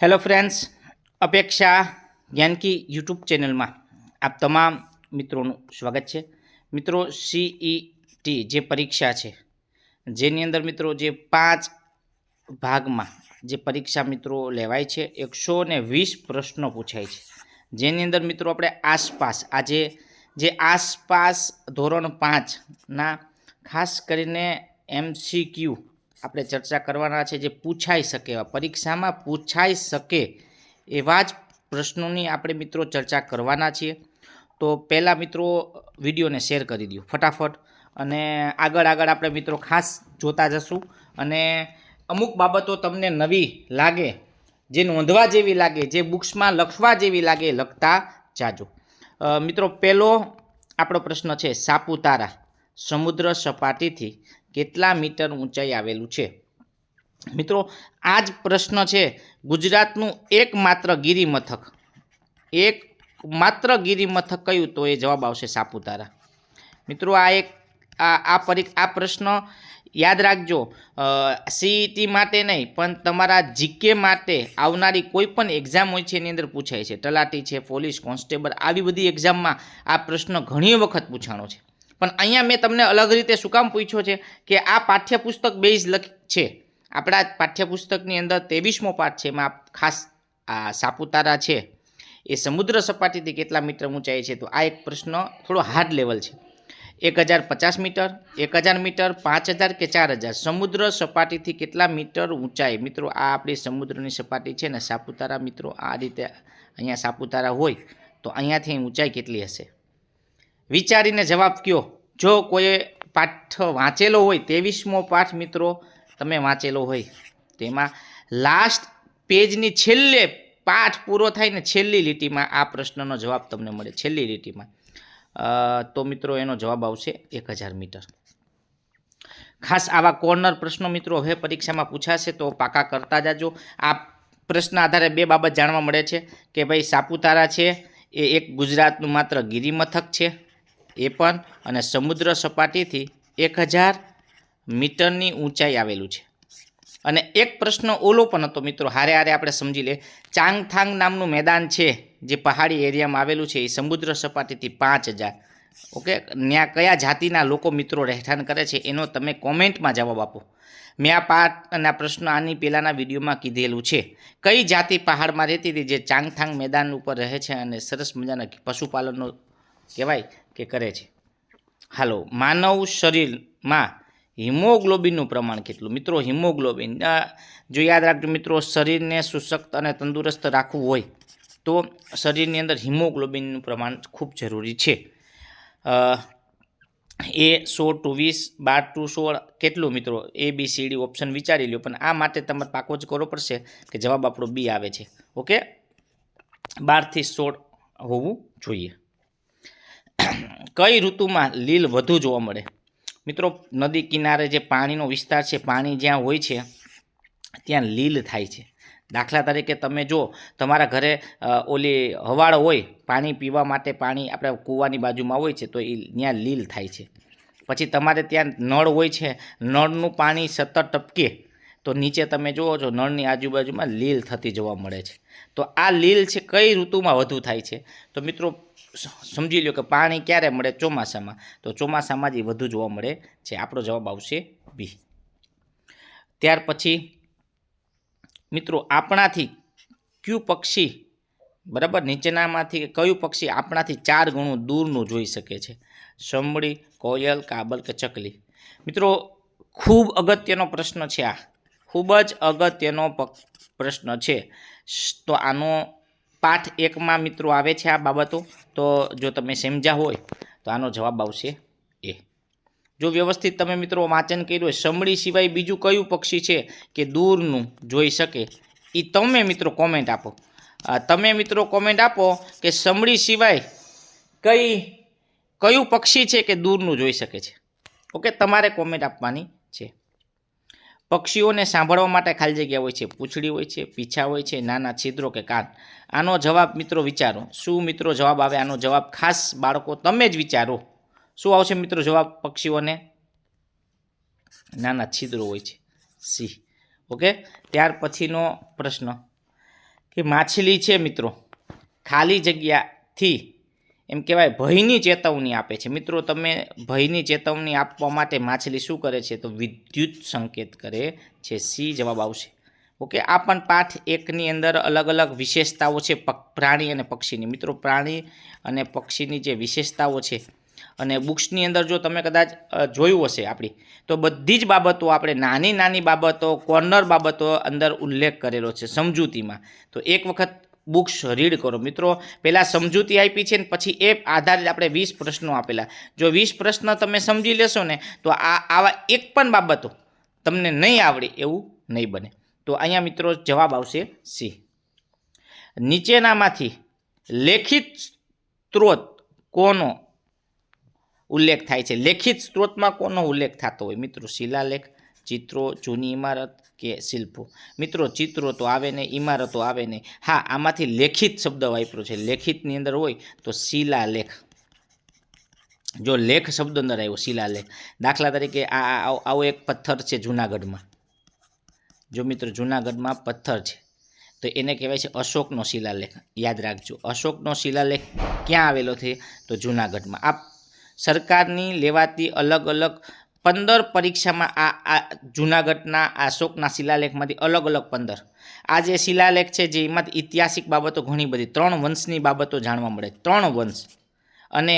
Hello friends અપેક્ષા Gyanki YouTube ચેનલમાં આપ તમામ મિત્રોનું સ્વાગત છે. મિત્રો સીઈટી જે પરીક્ષા છે, જેની અંદર મિત્રો જે પાંચ ભાગમાં જે પરીક્ષા મિત્રો લેવાય છે, એકસો ને વીસ પ્રશ્નો પૂછાય છે. જેની અંદર મિત્રો આપણે આસપાસ, આજે જે આસપાસ ધોરણ પાંચના ખાસ કરીને એમસીક્યુ આપણે ચર્ચા કરવાના છે જે પૂછાઈ શકે એવા. પરીક્ષામાં પૂછાઈ શકે એવા જ પ્રશ્નોની આપણે મિત્રો ચર્ચા કરવાના છીએ. તો પહેલાં મિત્રો વિડીયોને શેર કરી દો ફટાફટ અને આગળ આગળ આપણે મિત્રો ખાસ જોતા જશું. અને અમુક બાબતો તમને નવી લાગે, જે નોંધવા જેવી લાગે, જે બુક્સમાં લખવા જેવી લાગે, લખતા જાજો. મિત્રો, પહેલો આપણો પ્રશ્ન છે સાપુતારા, સમુદ્ર સપાટીથી કેટલા મીટર ઊંચાઈ આવેલું છે? મિત્રો, આ જ પ્રશ્ન છે ગુજરાતનું એકમાત્ર ગિરિમથક. એક માત્ર ગિરિમથક કયું? તો એ જવાબ આવશે સાપુતારા. મિત્રો, આ એક, આ પરી, આ પ્રશ્ન યાદ રાખજો. સીઈટી માટે નહીં, પણ તમારા જીકે માટે આવનારી કોઈ પણ એક્ઝામ હોય છે એની અંદર પૂછાય છે. તલાટી છે, પોલીસ, કોન્સ્ટેબલ, આવી બધી એક્ઝામમાં આ પ્રશ્ન ઘણી વખત પૂછાણો છે. પણ અહીંયા મેં તમને અલગ રીતે શું કામ પૂછ્યો છે કે આ પાઠ્યપુસ્તક બેઝ લખ છે. આપણા પાઠ્યપુસ્તકની અંદર ત્રેવીસમો પાઠ છે, એમાં ખાસ આ સાપુતારા છે. એ સમુદ્ર સપાટીથી કેટલા મીટર ઊંચાઈ છે તો આ એક પ્રશ્ન થોડો હાર્ડ લેવલ છે. એક હજાર પચાસ મીટર, એક હજાર મીટર, પાંચ હજાર કે ચાર હજાર? સમુદ્ર સપાટીથી કેટલા મીટર ઊંચાઈ? મિત્રો, આ આપણી સમુદ્રની સપાટી છે ને સાપુતારા મિત્રો, આ રીતે અહીંયા સાપુતારા હોય તો અહીંયાથી ઊંચાઈ કેટલી હશે? વિચારીને જવાબ કયો. જો કોઈ પાઠ વાંચેલો હોય ત્રેવીસમો પાઠ મિત્રો, તમે વાંચેલો હોય. તો એમાં લાસ્ટ પેજની છેલ્લે પાઠ પૂરો થાય ને છેલ્લી લીટીમાં આ પ્રશ્નનો જવાબ તમને મળે, છેલ્લી લીટીમાં. તો મિત્રો એનો જવાબ આવશે એક હજાર મીટર. ખાસ આવા કોર્નર પ્રશ્નો મિત્રો હવે પરીક્ષામાં પૂછાશે, તો પાકા કરતા જાજો. આ પ્રશ્ન આધારે બે બાબત જાણવા મળે છે કે ભાઈ સાપુતારા છે, એ એક ગુજરાતનું માત્ર ગિરિમથક છે. એ પણ અને સમુદ્ર સપાટીથી એક હજાર મીટરની ઊંચાઈ આવેલું છે. અને એક પ્રશ્ન ઓલો પણ હતો મિત્રો, હારે હારે આપણે સમજી લે ચાંગથાંગ નામનું મેદાન છે, જે પહાડી એરિયામાં આવેલું છે, એ સમુદ્ર સપાટીથી પાંચ હજાર. ઓકે? ત્યાં કયા જાતિના લોકો મિત્રો રહેઠાણ કરે છે, એનો તમે કોમેન્ટમાં જવાબ આપો. મેં આ પાઠ અને આ પ્રશ્ન આની પહેલાંના વિડીયોમાં કીધેલું છે. કઈ જાતિ પહાડમાં રહેતી હતી, જે ચાંગથાંગ મેદાન ઉપર રહે છે અને સરસ મજાના પશુપાલનનો કહેવાય? કે કરે છે? હાલો, માનવ શરીરમાં હિમોગ્લોબિનનું પ્રમાણ કેટલું? મિત્રો, હિમોગ્લોબિન જો યાદ રાખજો મિત્રો, શરીરને સુશક્ત અને તંદુરસ્ત રાખવું હોય તો શરીરની અંદર હિમોગ્લોબિનનું પ્રમાણ ખૂબ જરૂરી છે. એ સો ટુ વીસ, બાર ટુ સોળ કેટલું મિત્રો? A, B, C, D option વિચારી લો પણ આ માટે તમારે પાકો જ કરવો પડશે કે જવાબ આપણો બી આવે છે. ઓકે? બારથી સોળ હોવું જોઈએ. કઈ ઋતુમાં લીલ વધુ જોવા મળે? મિત્રો, નદી કિનારે જે પાણીનો વિસ્તાર છે, પાણી જ્યાં હોય છે, ત્યાં લીલ થાય છે. દાખલા તરીકે તમે જો તમારા ઘરે ઓલી હવાળ હોય, પાણી પીવા માટે પાણી આપણે કૂવાની બાજુમાં હોય છે, તો એ ત્યાં લીલ થાય છે. પછી તમારે ત્યાં નળ હોય છે, નળનું પાણી સતત ટપકે, તો નીચે તમે જુઓ છો, નળની આજુબાજુમાં લીલ થતી જોવા મળે છે. તો આ લીલ છે, કઈ ઋતુમાં વધુ થાય છે? તો મિત્રો સમજી લો કે પાણી ક્યારે મળે ચોમાસામાં? તો ચોમાસામાં જ એ વધુ જોવા મળે છે. આપણો જવાબ આવશે બી. ત્યાર પછી, મિત્રો, આપણાથી કયું પક્ષી, બરાબર, નીચેનામાંથી કયું પક્ષી આપણાથી ચાર ગણું દૂરનું જોઈ શકે છે? સમળી કોયલ, કાબલ કે ચકલી? મિત્રો, ખૂબ અગત્યનો પ્રશ્ન છે આ. ખૂબ જ અગત્યનો પ્રશ્ન છે. તો આનો પાઠ એકમાં મિત્રો આવે છે આ બાબતો, તો જો તમે સમજ્યા હોય, તો આનો જવાબ આવશે એ. જો વ્યવસ્થિત તમે મિત્રો વાંચન કર્યું હોય સમડી સિવાય બીજું કયું પક્ષી છે કે દૂરનું જોઈ શકે એ તમે મિત્રો કોમેન્ટ આપો. તમે મિત્રો કોમેન્ટ આપો કે સમળી સિવાય કઈ, કયું પક્ષી છે કે દૂરનું જોઈ શકે છે? ઓકે તમારે કોમેન્ટ આપવાની પક્ષીઓને સાંભળવા માટે ખાલી જગ્યા હોય છે, પૂંછડી હોય છે, પીછા હોય છે, નાના છિદ્રો કે કાન. આનો જવાબ મિત્રો વિચારો. શું મિત્રો જવાબ આવે? આનો જવાબ ખાસ બાળકો તમે જ વિચારો. શું આવશે મિત્રો જવાબ? પક્ષીઓને નાના છિદ્રો હોય છે. C okay? ત્યાર પછીનો પ્રશ્ન. કે માછલી છે મિત્રો. ખાલી જગ્યાથી એમ કહેવાય, ભયની ચેતવણી આપે છે. મિત્રો, તમે ભયની ચેતવણી આપવા માટે માછલી શું કરે છે? તો વિદ્યુત સંકેત કરે છે. સી જવાબ આવશે. ઓકે આ પણ પાઠ એકની અંદર અલગ અલગ વિશેષતાઓ છે પ્રાણી અને પક્ષીની. મિત્રો, પ્રાણી અને પક્ષીની જે વિશેષતાઓ છે અને બુક્સની અંદર જો તમે કદાચ જોયું હશે આપણી, તો બધી જ બાબતો આપણે નાની નાની બાબતો, કોર્નર બાબતો અંદર ઉલ્લેખ કરેલો છે સમજૂતીમાં. તો એક વખત બુક્સ રીડ કરો. મિત્રો, પહેલાં સમજૂતી આપી છે ને પછી એ આધારિત આપણે વીસ પ્રશ્નો આપેલા. જો વીસ પ્રશ્ન તમે સમજી લેશો ને, તો આ આવા એક પણ બાબતો તમને નહીં આવડે એવું નહીં બને. તો અહીંયા મિત્રો જવાબ આવશે સી. નીચેનામાંથી લેખિત સ્ત્રોત કોનો ઉલ્લેખ થાય છે? લેખિત સ્ત્રોતમાં કોનો ઉલ્લેખ થતો હોય? મિત્રો, શિલાલેખ, ચિત્રો, જૂની ઇમારત કે શિલ્પો. મિત્રો, ચિત્રો તો આવે ને, ઇમારતો આવે ને. હા, આમાંથી લેખિત શબ્દ વાપર્યો છે. લેખિતની અંદર હોય તો શિલાલેખ. જો લેખ શબ્દ અંદર આવ્યો, શિલાલેખ. દાખલા તરીકે આ આવો એક પથ્થર છે જૂનાગઢમાં. જો મિત્રો, જૂનાગઢમાં પથ્થર છે. તો એને કહેવાય છે અશોકનો શિલાલેખ. યાદ રાખજો, અશોકનો શિલાલેખ ક્યાં આવેલો છે? તો જૂનાગઢમાં. આ સરકારની લેવાતી અલગ અલગ પંદર પરીક્ષામાં આ જૂનાગઢના અશોકના શિલાલેખમાંથી અલગ અલગ પંદર. આ જે શિલાલેખ છે, જે એમાં ઐતિહાસિક બાબતો ઘણી બધી, ત્રણ વંશની બાબતો જાણવા મળે. ત્રણ વંશ. અને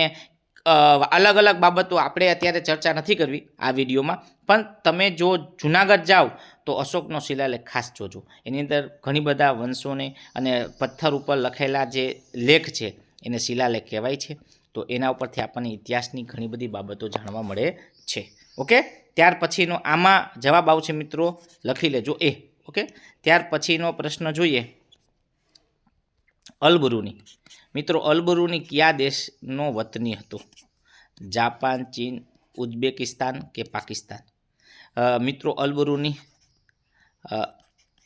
અલગ અલગ બાબતો આપણે અત્યારે ચર્ચા નથી કરવી આ વિડીયોમાં, પણ તમે જો જુનાગઢ જાઓ, તો અશોકનો શિલાલેખ ખાસ જોજો. એની અંદર ઘણી બધા વંશોને અને પથ્થર ઉપર લખેલા જે લેખ છે, એને શિલાલેખ કહેવાય છે. તો એના ઉપરથી આપણને ઇતિહાસની ઘણી બધી બાબતો જાણવા મળે છે. ઓકે? ત્યાર પછીનો આમાં જવાબ આવશે મિત્રો, લખી લેજો એ, ઓકે? ત્યાર પછીનો પ્રશ્ન જોઈએ. અલબરુની. મિત્રો, અલબરુની કયા દેશનો વતની હતો? જાપાન, ચીન, ઉઝબેકિસ્તાન કે પાકિસ્તાન? મિત્રો, અલબરુની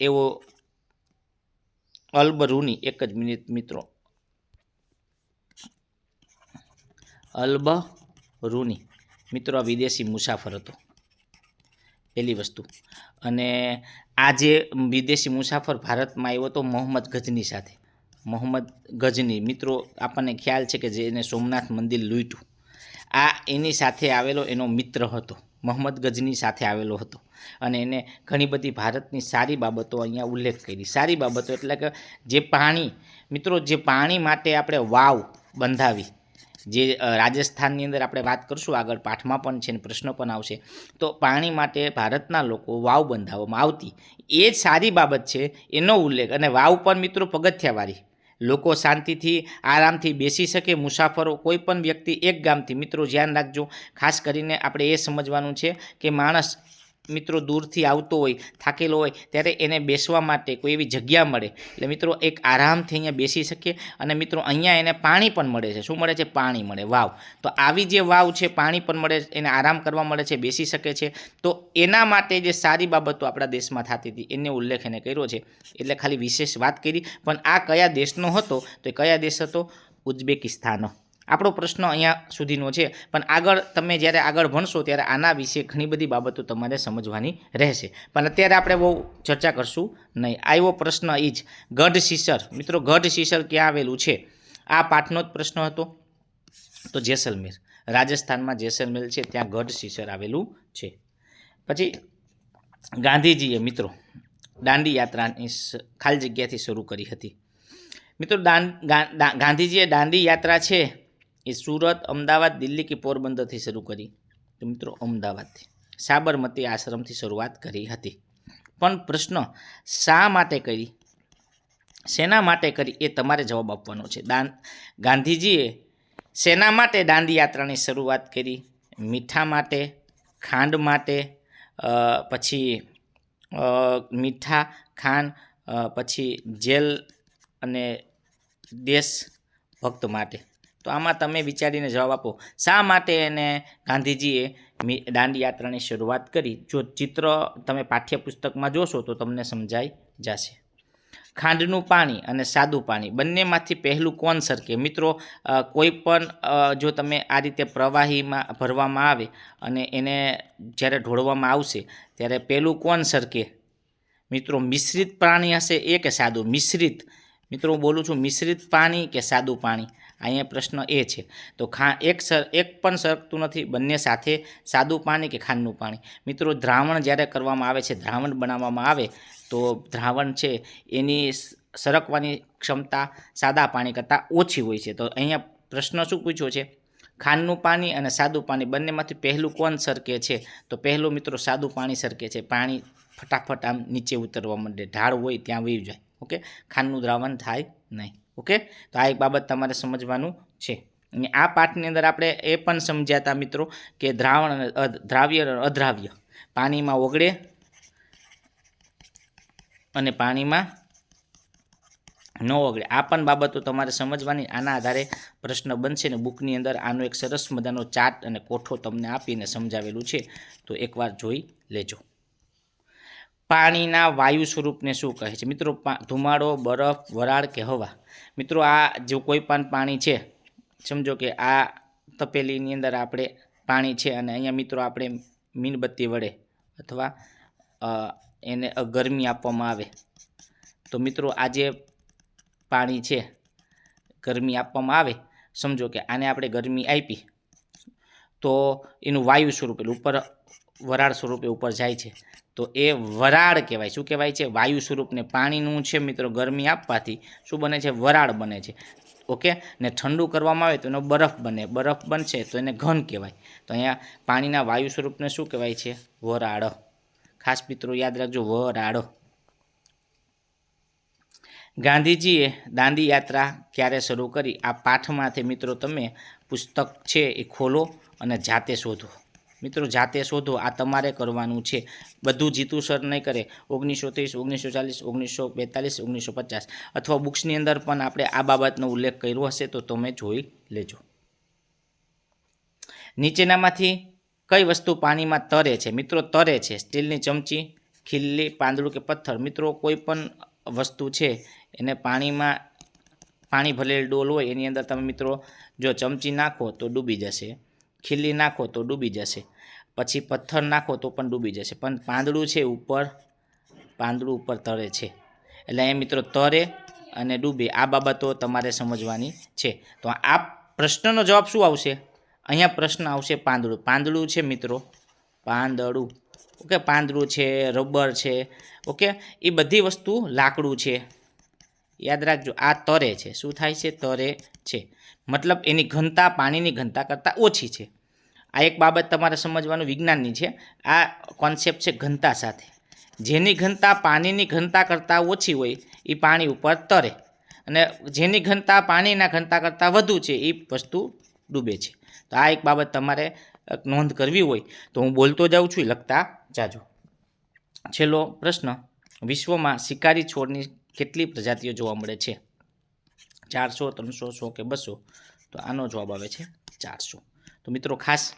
એવો અલબરુની એક જ મિનિટ, મિત્રો. અલબરુની. મિત્રો, આ વિદેશી મુસાફર હતો. પહેલી વસ્તુ. અને આ જે વિદેશી મુસાફર ભારતમાં આવ્યો હતો, મોહમ્મદ ગજની સાથે. મોહમ્મદ ગજની. મિત્રો, આપણને ખ્યાલ છે કે જે એને સોમનાથ મંદિર લૂંટ્યું. આ એની સાથે આવેલો એનો મિત્ર હતો. મોહમ્મદ ગજની સાથે આવેલો હતો. અને એને ઘણી બધી ભારતની સારી બાબતો અહીંયા ઉલ્લેખ કરી. સારી બાબતો એટલે કે જે પાણી, મિત્રો, જે પાણી માટે આપણે વાવ બંધાવી જે રાજસ્થાનની અંદર આપણે વાત કરશું, આગળ પાઠમાં પણ છે ને પ્રશ્નો પણ આવશે. તો પાણી માટે ભારતના લોકો વાવ બંધાવવામાં આવતી. એ જ સારી બાબત છે, એનો ઉલ્લેખ. અને વાવ પણ મિત્રો પગથિયાવાળી. લોકો શાંતિથી, આરામથી બેસી શકે, મુસાફરો, કોઈ પણ વ્યક્તિ એક ગામથી, મિત્રો, ધ્યાન રાખજો. ખાસ કરીને આપણે એ સમજવાનું છે કે માણસ મિત્રો દૂરથી આવતો હોય, થાકેલો હોય, ત્યારે એને બેસવા માટે કોઈ એવી જગ્યા મળે. એટલે મિત્રો એક આરામથી અહીંયા બેસી શકીએ અને મિત્રો અહીંયા એને પાણી પણ મળે છે. શું મળે છે? પાણી મળે. વાવ. તો આવી જે વાવ છે, પાણી પણ મળે, એને આરામ કરવા મળે છે, બેસી શકે છે. તો એના માટે જે સારી બાબતો આપણા દેશમાં થતી હતી, એને ઉલ્લેખ એને કર્યો છે. એટલે ખાલી વિશેષ વાત કરી. પણ આ કયા દેશનો હતો? તો કયા દેશ હતો? ઉઝબેકિસ્તાન આપણો પ્રશ્ન અહીંયા સુધીનો છે. પણ આગળ તમે જ્યારે આગળ ભણશો ત્યારે આના વિશે ઘણી બધી બાબતો તમારે સમજવાની રહેશે. પણ અત્યારે આપણે બહુ ચર્ચા કરશું નહીં. આવ્યો પ્રશ્ન એ જ ગઢ શીશર. મિત્રો, ગઢ શીશર ક્યાં આવેલું છે? આ પાઠનો જ પ્રશ્ન હતો. તો જેસલમેર. રાજસ્થાનમાં જેસલમેર છે, ત્યાં ગઢ શીશર આવેલું છે. પછી ગાંધીજીએ, મિત્રો, દાંડી યાત્રાની ખાલી જગ્યાથી શરૂ કરી હતી. મિત્રો, દાન, ગા- દા- ગાંધીજીએ દાંડી યાત્રા છે એ સુરત, અમદાવાદ, દિલ્હી કે પોરબંદરથી શરૂ કરી. તો મિત્રો, અમદાવાદથી. સાબરમતી આશ્રમથી શરૂઆત કરી હતી. પણ પ્રશ્ન શા માટે કરી? શેના માટે કરી એ તમારે જવાબ આપવાનો છે. દાન, ગાંધીજીએ શેના માટે દાંડી યાત્રાની શરૂઆત કરી? મીઠા માટે, ખાંડ માટે પછી મીઠા, ખાંડ પછી જેલ અને દેશ ભક્ત માટે. તો આમાં તમે વિચારીને જવાબ આપો. શા માટે એને ગાંધીજીએ દાંડી યાત્રાની શરૂઆત કરી? જો ચિત્ર તમે પાઠ્યપુસ્તકમાં જોશો તો તમને સમજાઈ જશે. ખાંડનું પાણી અને સાદું પાણી બંનેમાંથી પહેલું કોણ સરકે? મિત્રો કોઈ પણ જો તમે આ રીતે પ્રવાહીમાં, ભરવામાં આવે અને એને જ્યારે ઢોળવામાં આવશે, ત્યારે પહેલું કોણ સરકે? મિત્રો, મિશ્રિત પ્રાણી હશે એ કે સાદું? મિશ્રિત. મિત્રો બોલું છું મિશ્રિત પાણી કે સાદું પાણી? અહીંયા પ્રશ્ન એ છે. તો ખા એક સર, એક પણ સરકતું નથી, બંને સાથે સાદું પાણી કે ખાંડનું પાણી? મિત્રો, દ્રાવણ જ્યારે કરવામાં આવે છે, દ્રાવણ બનાવવામાં આવે, તો દ્રાવણ છે એની સરકવાની ક્ષમતા સાદા પાણી કરતાં ઓછી હોય છે. તો અહીંયા પ્રશ્ન શું પૂછ્યો છે? ખાંડનું પાણી અને સાદું પાણી બંનેમાંથી પહેલું કોણ સરકે છે? તો પહેલું મિત્રો સાદું પાણી સરકે છે. પાણી ફટાફટ આમ નીચે ઉતરવા માંડે. ઢાળ હોય ત્યાં વહી જાય ઓકે? ખાંડનું દ્રાવણ થાય નહીં. ઓકે? તો આ એક બાબત તમારે સમજવાનું છે. અને આ પાઠની અંદર આપણે એ પણ સમજ્યા હતા મિત્રો કે દ્રાવણ અને દ્રાવ્ય અદ્રાવ્ય પાણીમાં ઓગળે અને પાણીમાં ન ઓગળે. આ પણ બાબતો તમારે સમજવાની. આના આધારે પ્રશ્ન બનશે ને બુકની અંદર આનો એક સરસ મજાનો ચાર્ટ અને કોઠો તમને આપીને સમજાવેલું છે. તો એકવાર જોઈ લેજો. પાણીના વાયુ સ્વરૂપને શું કહે છે? મિત્રો ધુમાડો, બરફ, વરાળ કે હવા? મિત્રો, આ જો કોઈ પણ પાણી છે, સમજો કે આ તપેલીની અંદર આપણે પાણી છે અને અહીંયા મિત્રો આપણે મીણબત્તી વડે અથવા એને ગરમી આપવામાં આવે. તો મિત્રો, આ જે પાણી છે, ગરમી આપવામાં આવે, સમજો કે આને આપણે ગરમી આપી, તો એનું વાયુ સ્વરૂપે ઉપર, વરાળ સ્વરૂપે ઉપર જાય છે. તો એ વરાળ કહેવાય. શું કહેવાય છે? વાયુ સ્વરૂપને પાણીનું છે મિત્રો ગરમી આપવાથી. શું બને છે? વરાળ બને છે. ઓકે? ને ઠંડુ કરવામાં આવે તો એનો બરફ બને. બરફ બનશે તો એને ઘન કહેવાય. તો અહીંયા પાણીના વાયુ સ્વરૂપને શું કહેવાય છે? વરાળ. ખાસ મિત્રો યાદ રાખજો, વરાળ. ગાંધીજીએ દાંડી યાત્રા ક્યારે શરૂ કરી? આ પાઠમાંથી મિત્રો તમે પુસ્તક છે એ ખોલો અને જાતે શોધો. મિત્રો, જાતે શોધો, આ તમારે કરવાનું છે. બધું જીતું સર નહીં કરે. ઓગણીસો ત્રીસ, ઓગણીસો ચાલીસ, ઓગણીસો બેતાલીસ, ઓગણીસો પચાસ. અથવા બુક્સની અંદર પણ આપણે આ બાબતનો ઉલ્લેખ કર્યો હશે તો તમે જોઈ લેજો. નીચેનામાંથી કઈ વસ્તુ પાણીમાં તરે છે? મિત્રો, તરે છે. સ્ટીલની ચમચી, ખીલ્લી, પાંદડું કે પથ્થર. મિત્રો, કોઈ પણ વસ્તુ છે, એને પાણીમાં પાણી ભરેલ ડોલ હોય, એની અંદર તમે મિત્રો, જો ચમચી નાખો તો ડૂબી જશે. ખીલ્લી નાખો તો ડૂબી જશે. પછી પથ્થર નાખો તો પણ ડૂબી જશે. પણ પાંદડું છે ઉપર, પાંદડું ઉપર તરે છે. એટલે એ મિત્રો તરે અને ડૂબે. આ બાબતો તમારે સમજવાની છે. તો આ પ્રશ્નનો જવાબ શું આવશે? અહીંયા પ્રશ્ન આવશે પાંદડું. પાંદડું છે મિત્રો, પાંદડું. ઓકે, પાંદડું છે, રબર છે. ઓકે, એ બધી વસ્તુ લાકડું છે. યાદ રાખજો, આ તરે છે. શું થાય છે? તરે છે. મતલબ એની ઘનતા પાણીની ઘનતા કરતાં ઓછી છે. આ એક બાબત તમારે સમજવાનું વિજ્ઞાનની છે. આ કોન્સેપ્ટ છે ઘનતા સાથે. જેની ઘનતા પાણીની ઘનતા કરતાં ઓછી હોય એ પાણી ઉપર તરે. અને જેની ઘનતા પાણીના ઘનતા કરતાં વધુ છે એ વસ્તુ ડૂબે છે. તો આ એક બાબત તમારે નોંધ કરવી હોય, તો હું બોલતો જાઉં છું લખતા જાજો. છેલ્લો પ્રશ્ન, વિશ્વમાં શિકારી છોડની કેટલી પ્રજાતિઓ જોવા મળે છે? ચારસો, ત્રણસો, સો કે બસો? તો આનો જવાબ આવે છે ચારસો. તો મિત્રો ખાસ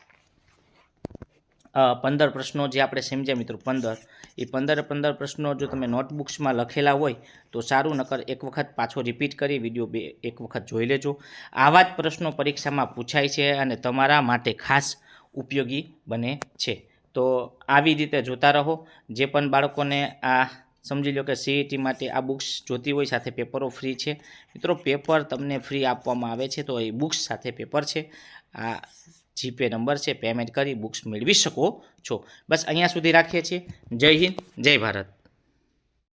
પંદર પ્રશ્નો જે આપણે સમજ્યા મિત્રો, પંદર. એ પંદર પંદર પ્રશ્નો જો તમે નોટબુક્સમાં લખેલા હોય, તો સારું, નકર એક વખત પાછો રિપીટ કરી, વીડિયો બે, એક વખત જોઈ લેજો. આવા જ પ્રશ્નો પરીક્ષામાં પૂછાય છે અને તમારા માટે ખાસ ઉપયોગી બને છે. તો આવી રીતે જોતા રહો. જે પણ બાળકોને આ સમજી લો કે સીઈટી માટે આ બુક્સ જોતી હોય, સાથે પેપરો ફ્રી છે. મિત્રો, પેપર તમને ફ્રી આપવામાં આવે છે, તો એ બુક્સ સાથે પેપર છે. આ જીપે નંબર છે, પેમેન્ટ કરી બુક્સ મેળવી શકો છો. બસ અહીંયા સુધી રાખીએ છીએ. જય હિન્દ, જય ભારત.